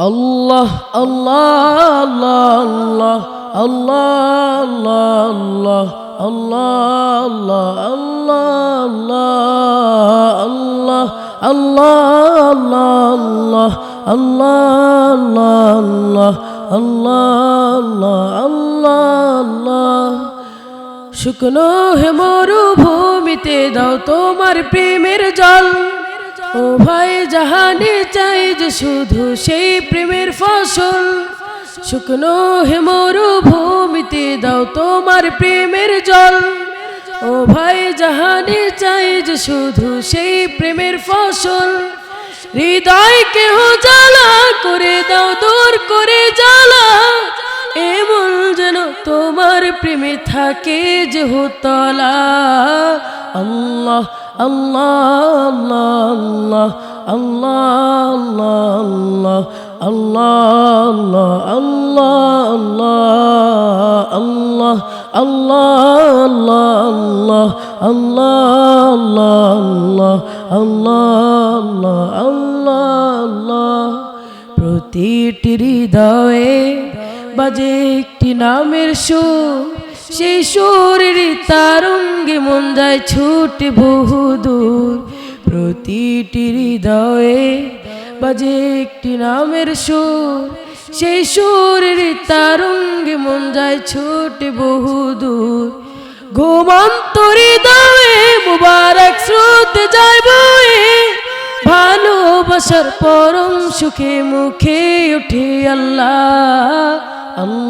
আল্লাহ আল্লাহ আল্লাহ আল্লাহ আল্লাহ আল্লাহ আল্লাহ আল্লাহ আল্লাহ আল্লাহ শুকনো হে মরুভূমিতে দাও তোমার প্রেমের জল ও ভাই, জাহানে চাই যে শুধু সেই প্রেমের ফসল। শুকনো হে মরুভূমিতে দাও তোমার প্রেমের জল। ও ভাই, জাহানে চাই যে শুধু সেই প্রেমের ফসল। হৃদয় কেহ জ্বালা করে দাও, দূর করে জ্বালা। এমন যেন তোমার প্রেমে থাকে যে হুতলা। আল্লাহ আল্লাহ আল্লাহ আল্লাহ আল্লাহ আল্লাহ আল্লাহ আল্লাহ আল্লাহ আল্লাহ প্রতিটি হৃদয়ে বাজে একটি নামের সুর। সেই সুরের তারঙ্গে মন যায় ছুটে বহু দূর। প্রতিটি হৃদয়ে বাজে একটি নামের সুর। সেই সুরের তারঙ্গে মন যায় ছুটে বহু দূর। ঘুমন্ত হৃদয়ে মুবারক স্রোতে যায় বয়ে। ভালোবাসার পরম সুখে মুখে উঠে আল্লাহ। আল্লাহ।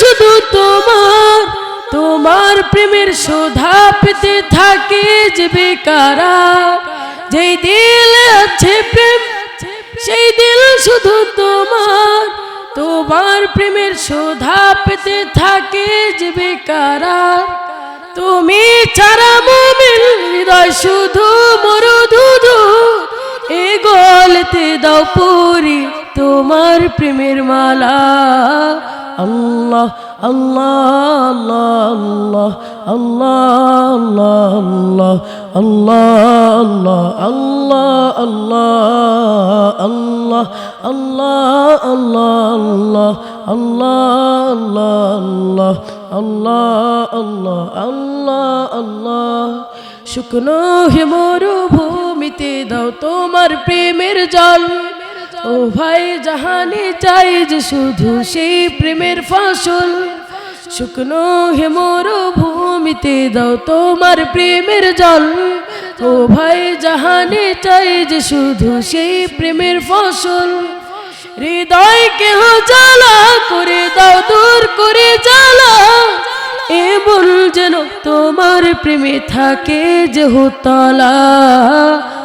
শুধু তোমার তোমার প্রেমের শোধা পেতে থাকে যে বেকারা। যেই দিলে আছে প্রেম, সেই দিল শুধু তোমার তোমার প্রেমের শোধা পেতে থাকে যে বেকারা। তুমি ছাড়া মুমিন হৃদয় শুধু মরুধুধু এ গলতে দাও পুরি তোমার প্রেমের মালা। আল্লাহ আল্লাহ আল্লাহ আল্লাহ আল্লাহ আল্লাহ আল্লাহ আল্লাহ আল্লাহ আল্লাহ আল্লাহ আল্লাহ আল্লাহ আল্লাহ শুকনো হে মরুভূমিতে দাও তোমার প্রেমের জল ও ভাই, জাহানে চাই যে শুধু সেই প্রেমের ফসল। শুকনো হে ভূমিতে দাও তোমার প্রেমের জল। ও ভাই, জাহানে চাই যে শুধু সেই প্রেমের ফসল। হৃদয় কেহ জ্বালা করে দাও, দূর করে জ্বালা। এমন যেন তোমার প্রেমে থাকে যে হুতলা।